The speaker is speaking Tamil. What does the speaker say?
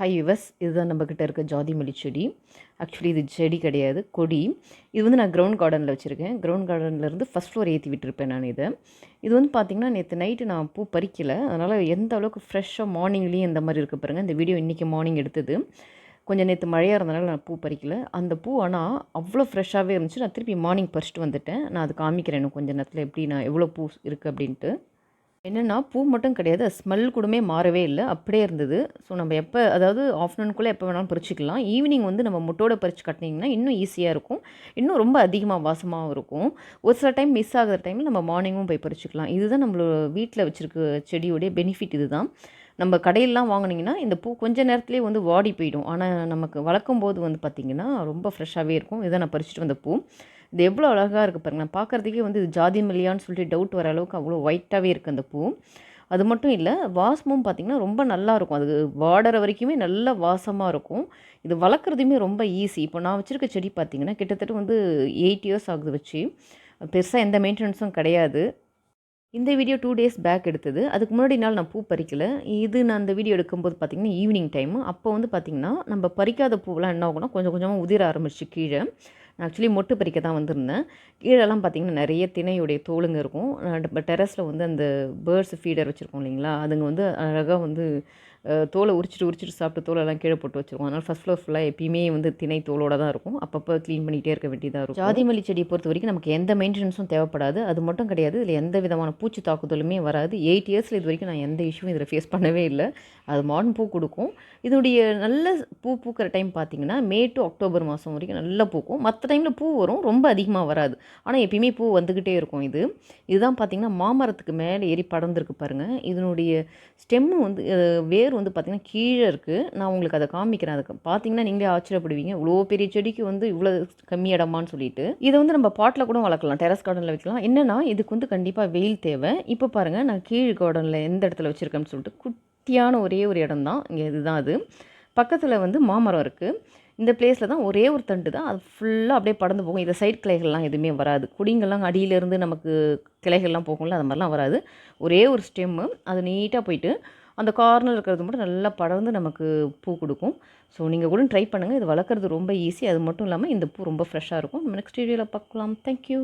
ஹை யுவஸ் இதுதான் நம்மக்கிட்ட இருக்க ஜாதி மல்லி செடி. ஆக்சுவலி இது செடி கிடையாது கொடி. இது வந்து நான் கிரவுண்ட் கார்டனில் வச்சுருக்கேன். கிரவுண்ட் கார்டன்லேருந்து ஃபஸ்ட் ஃப்ளோர் ஏற்றி விட்டுருப்பேன் நான் இதை. இது வந்து பார்த்திங்கன்னா நேற்று நைட்டு நான் பூ பறிக்கலை. அதனால் எந்த அளவுக்கு ஃப்ரெஷ்ஷாக மார்னிங்லேயும் இந்த மாதிரி இருக்க பாருங்கள் இந்த வீடியோ இன்றைக்கி மார்னிங் எடுத்தது. கொஞ்சம் நேற்று மழையாக இருந்தனால நான் பூ பறிக்கல. அந்த பூ ஆனால் அவ்வளோ ஃப்ரெஷ்ஷாகவே இருந்துச்சு. நான் திருப்பி மார்னிங் பறிச்சுட்டு வந்துட்டேன். நான் அது காமிக்கிறேன் இன்னும் கொஞ்சம் நேரத்தில் எப்படி நான் எவ்வளோ பூ இருக்குது அப்படின்ட்டு. என்னென்னா பூ மட்டும் கிடையாது. ஸ்மெல் கூடமே மாறவே இல்லை. அப்படியே இருந்தது. ஸோ நம்ம எப்போ அதாவது ஆஃப்டர்நூனுக்குள்ளே எப்போ வேணாலும் பறிச்சிக்கலாம். ஈவினிங் வந்து நம்ம முட்டோட பறித்து கட்டினீங்கன்னா இன்னும் ஈஸியாக இருக்கும். இன்னும் ரொம்ப அதிகமாக வாசமாகவும் இருக்கும். ஒரு சில டைம் மிஸ் ஆகிற டைமில் நம்ம மார்னிங்கும் போய் பறிச்சிக்கலாம். இதுதான் நம்மளோட வீட்டில் வச்சுருக்க செடியோடைய பெனிஃபிட் இதுதான். நம்ம கடையிலலாம் வாங்கினீங்கன்னா இந்த பூ கொஞ்ச நேரத்துலேயே வந்து வாடி போயிடும். ஆனால் நமக்கு வளர்க்கும் போது வந்து பார்த்திங்கன்னா ரொம்ப ஃப்ரெஷ்ஷாகவே இருக்கும். இதை நான் பறிச்சுட்டு வந்த பூ. இது எவ்வளோ அழகாக இருக்குது பாருங்கள் பார்க்குறதுக்கே வந்து இது ஜாதி மல்லியான்னு சொல்லிட்டு டவுட் வர அளவுக்கு அவ்வளோ ஒயிட்டாகவே இருக்குது அந்த பூ. அது மட்டும் இல்லை வாசமும் பார்த்திங்கன்னா ரொம்ப நல்லாயிருக்கும் அது வாடுற வரைக்குமே நல்ல வாசமாக இருக்கும். இது வளர்க்குறதுமே ரொம்ப ஈஸி இப்போ நான் வச்சுருக்க செடி பார்த்திங்கன்னா கிட்டத்தட்ட வந்து எயிட் இயர்ஸ் ஆகுது வச்சு. பெருசாக எந்த மெயின்டெனன்ஸும் கிடையாது. இந்த வீடியோ டூ டேஸ் பேக் எடுத்தது. அதுக்கு முன்னாடி நாள் நான் பூ பறிக்கலை. இது நான் அந்த வீடியோ எடுக்கும்போது பார்த்திங்கன்னா ஈவினிங் டைமு அப்போ வந்து பார்த்திங்கன்னா நம்ம பறிக்காத பூவெலாம் என்ன ஆகும்னா கொஞ்சம் கொஞ்சமாக உதிர ஆரம்பிச்சு கீழே. நான் ஆக்சுவலி மொட்டு பறிக்க தான் வந்திருந்தேன். கீழெல்லாம் பார்த்திங்கன்னா நிறைய திணையுடைய தோலுங்க இருக்கும். டெரஸில் வந்து அந்த பேர்ட்ஸ் ஃபீடர் வச்சுருக்கோம் இல்லைங்களா? அதுங்க வந்து அழகாக வந்து தோலை உரிச்சிட்டு உரிச்சிட்டு சாப்பிட்டு தோலெல்லாம் கீழே போட்டு வச்சுருக்கோம் அதனால் ஃபஸ்ட் ஃப்ளோர் ஃபுல்லாக எப்பயுமே வந்து திணை தோலோட தான் இருக்கும். அப்பப்போ க்ளீன் பண்ணிகிட்டே இருக்க வேண்டியதாக இருக்கும். ஜாதி மல்லி செடியை பொறுத்த வரைக்கும் நமக்கு எந்த மெயின்டெனன்ஸும் தேவைப்படாது. அது மட்டும் கிடையாது. இதில் எந்த விதமான பூச்சி தாக்குதலுமே வராது. எயிட் இயர்ஸில் இது வரைக்கும் நான் எந்த இஷ்யூவும் இதில் ஃபேஸ் பண்ணவே இல்லை. அது மாடர்ன் பூ கொடுக்கும். இதனுடைய நல்ல பூ பூக்கிற டைம் பார்த்திங்கன்னா மே டு அக்டோபர் மாதம் வரைக்கும் நல்லா பூக்கும். மற்ற டைமில் பூ வரும். ரொம்ப அதிகமாக வராது. ஆனால் எப்பயுமே பூ வந்துக்கிட்டே இருக்கும் இது. இதுதான் பார்த்திங்கன்னா மாமரத்துக்கு மேலே ஏறி படர்ந்துருக்கு பாருங்கள் இதனுடைய ஸ்டெம்மு வந்து வேர் வந்து பார்த்திங்கன்னா கீழே இருக்குது நான் உங்களுக்கு அதை காமிக்கிறேன். அதுக்கு பார்த்தீங்கன்னா நீங்களே ஆச்சரியப்படுவீங்க. இவ்வளோ பெரிய செடிக்கு வந்து இவ்வளோ கம்மி இடமான்னு சொல்லிட்டு. இதை வந்து நம்ம பாட்டில் கூட வளர்க்கலாம். டெரஸ் கார்டனில் வைக்கலாம். என்னென்னா இதுக்கு வந்து கண்டிப்பாக வெயில் தேவை. இப்போ பாருங்கள் நான் கீழ் கார்டனில் எந்த இடத்துல வச்சுருக்கேன்னு சொல்லிட்டு குட்டியான ஒரே ஒரு இடம் தான். இங்கே இதுதான் அது. பக்கத்தில் வந்து மாமரம் இருக்குது இந்த பிளேஸில் தான் ஒரே ஒரு தண்டு தான். அது ஃபுல்லாக அப்படியே படந்து போகும். இதில் சைட் கிளைகள்லாம் எதுவுமே வராது. குடிங்கள்லாம் அடியிலேருந்து நமக்கு கிளைகள்லாம் போகும்ல அது மாதிரிலாம் வராது. ஒரே ஒரு ஸ்டெம்மு அது நீட்டாக போயிட்டு அந்த கார்னர் இருக்கிறது மட்டும் நல்லா படர்ந்து நமக்கு பூ கொடுக்கும். ஸோ நீங்கள் கூட ட்ரை பண்ணுங்கள் இது வளர்க்குறது ரொம்ப ஈஸி அது மட்டும் இல்லாமல் இந்த பூ ரொம்ப ஃப்ரெஷ்ஷாக இருக்கும். நம்ம நெக்ஸ்ட் வீடியோவில் பார்க்கலாம். தேங்க்யூ